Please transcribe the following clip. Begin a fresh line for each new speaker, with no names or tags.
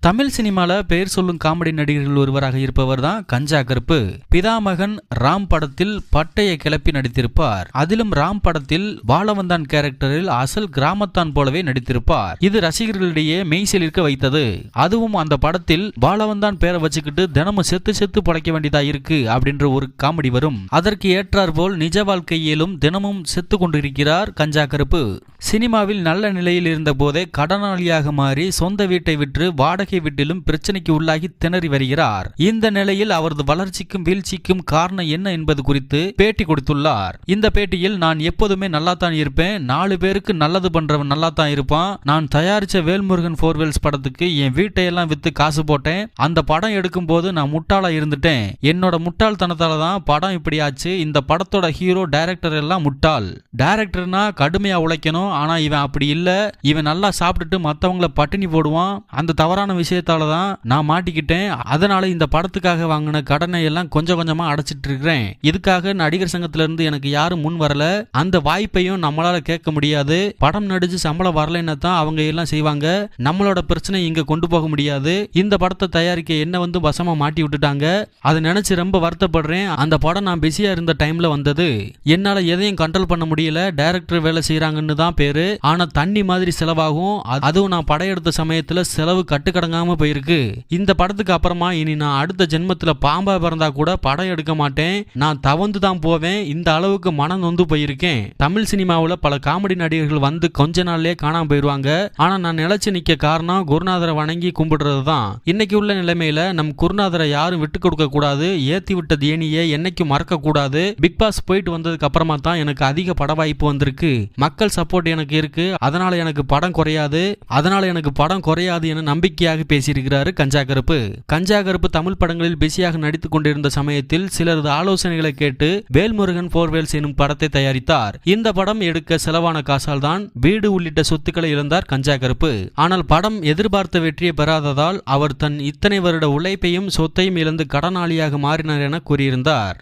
தமிழ் சினிமால பெயர் சொல்லும் காமெடி நடிகர்கள் ஒருவராக இருப்பவர் தான் கஞ்சா கருப்பு. பிதாமகன் ராம் படத்தில் பட்டையை கிளப்பி நடித்திருப்பார். அதிலும் ராம் படத்தில் பாலவந்தான் கேரக்டரில் அசல் கிராமத்தான் போலவே நடித்திருப்பார். இது ரசிகர்களிடையே மெய்சிலிருக்க வைத்தது. அதுவும் அந்த படத்தில் பாலவந்தான் பேரை வச்சுக்கிட்டு தினமும் செத்து செத்து படைக்க வேண்டியதா இருக்கு அப்படின்ற ஒரு காமெடி வரும். அதற்கு ஏற்றார் போல் நிஜ வாழ்க்கையிலும் தினமும் செத்து கொண்டிருக்கிறார் கஞ்சா கருப்பு. சினிமாவில் நல்ல நிலையில் இருந்த போதே கடனாளியாக மாறி சொந்த வீட்டை விற்று வாடகை வீட்டிலும் பிரச்சனைக்கு உள்ளாகி திணறி வருகிறார். இந்த நிலையில் அவரது வளர்ச்சிக்கும் வீழ்ச்சிக்கும் காரணம் என்ன என்பது குறித்து பேட்டி கொடுத்துள்ளார். இந்த பேட்டியில் நான் எப்போதுமே நல்லா தான் இருப்பேன். நாலு பேருக்கு நல்லது பண்றவன் நல்லா தான் இருப்பான். நான் தயாரிச்ச வேல்முருகன் போர்வெல்ஸ் படத்துக்கு என் வீட்டையெல்லாம் வித்து காசு போட்டேன். அந்த படம் எடுக்கும் போது நான் முட்டாளா இருந்துட்டேன். என்னோட முட்டாள்தனத்தால தான் படம் இப்படி ஆச்சு. இந்த படத்தோட ஹீரோ டைரக்டர் எல்லாம் முட்டாள். டைரக்டர்னா கடுமையா உழைக்கணும். ஆனா இவன் அப்படி இல்ல. இவன் நல்லா சாப்பிட்டுட்டு மத்தவங்கள பட்டினி போடுவான். அந்த தவறான விஷயத்தால தான் நான் மாட்டிக்கிட்டேன். அதனால இந்த படத்துக்காக வாங்கின கடனை எல்லாம் கொஞ்சம் கொஞ்சமா அடைச்சிட்டு இருக்கிறேன் இதுக்காக நடிகர் சங்கத்துல இருந்து எனக்கு யாரும் முன் வரல. அந்த வாய்ப்பையும் நம்மளால கேட்க முடியாது. படம் நடிச்சு சம்பளம் வரலைன்னா தான் அவங்க எல்லாம் செய்வாங்க. நம்மளோட பிரச்சனை இங்க கொண்டு போக முடியாது. இந்த படத்தை தயாரிக்க என்ன வந்து வசமா மாட்டி விட்டுட்டாங்க. அதை நினைச்சு ரொம்ப வருத்தப்படுறேன். அந்த படம் நான் பிஸியா இருந்த டைம்ல வந்தது. என்னால எதையும் கண்ட்ரோல் பண்ண முடியல. டைரக்டர் வேலை செய்யறாங்கன்னு தான் பேரு. ஆனா தண்ணி மாதிரி செலவாகும். அதுவும் நான் படையெடுத்த சமயத்துல செலவு அடங்காமல் போயிருக்கு. இந்த படத்துக்கு அப்புறமா இனி நான் அடுத்த ஜென்மத்தில் பாம்பா பிறந்தா கூட படம் எடுக்க மாட்டேன். நான் தவந்து தான் போவேன். இந்த அளவுக்கு மனம் நொந்து போயிருக்கேன். தமிழ் சினிமாவில் பல காமெடி நடிகர்கள் வந்து கொஞ்ச நாள்லயே காணாம போயிருவாங்க. ஆனால் நான் நிலைச்சு நிற்க காரணம் குருநாதரை வணங்கி கும்பிடுறது தான். இன்னைக்கு உள்ள நிலைமையில நம் குருநாதரை யாரும் விட்டு கொடுக்க கூடாது. ஏத்தி விட்ட தேனியை என்னைக்கும் மறக்க கூடாது. பிக் பாஸ் போயிட்டு வந்ததுக்கு அப்புறமா தான் எனக்கு அதிக பட வாய்ப்பு வந்திருக்கு. மக்கள் சப்போர்ட் எனக்கு இருக்கு. அதனால எனக்கு படம் குறையாது. அதனால எனக்கு படம் குறையாது என நம்பிக்கையாக பேசியிருக்கிறாரு கஞ்சா கருப்பு. கஞ்சா கருப்பு தமிழ் படங்களில் பிஸியாக நடித்துக் கொண்டிருந்த சமயத்தில் சிலரது ஆலோசனைகளை கேட்டு வேல்முருகன் போர்வேல்ஸ் எனும் படத்தை தயாரித்தார். இந்த படம் எடுக்க செலவான காசால் தான் வீடு உள்ளிட்ட சொத்துக்களை இழந்தார் கஞ்சா கருப்பு. ஆனால் படம் எதிர்பார்த்த வெற்றியை பெறாததால் அவர் தன் இத்தனை வருட உழைப்பையும் சொத்தையும் இழந்து கடனாளியாக மாறினார் என கூறியிருந்தார்.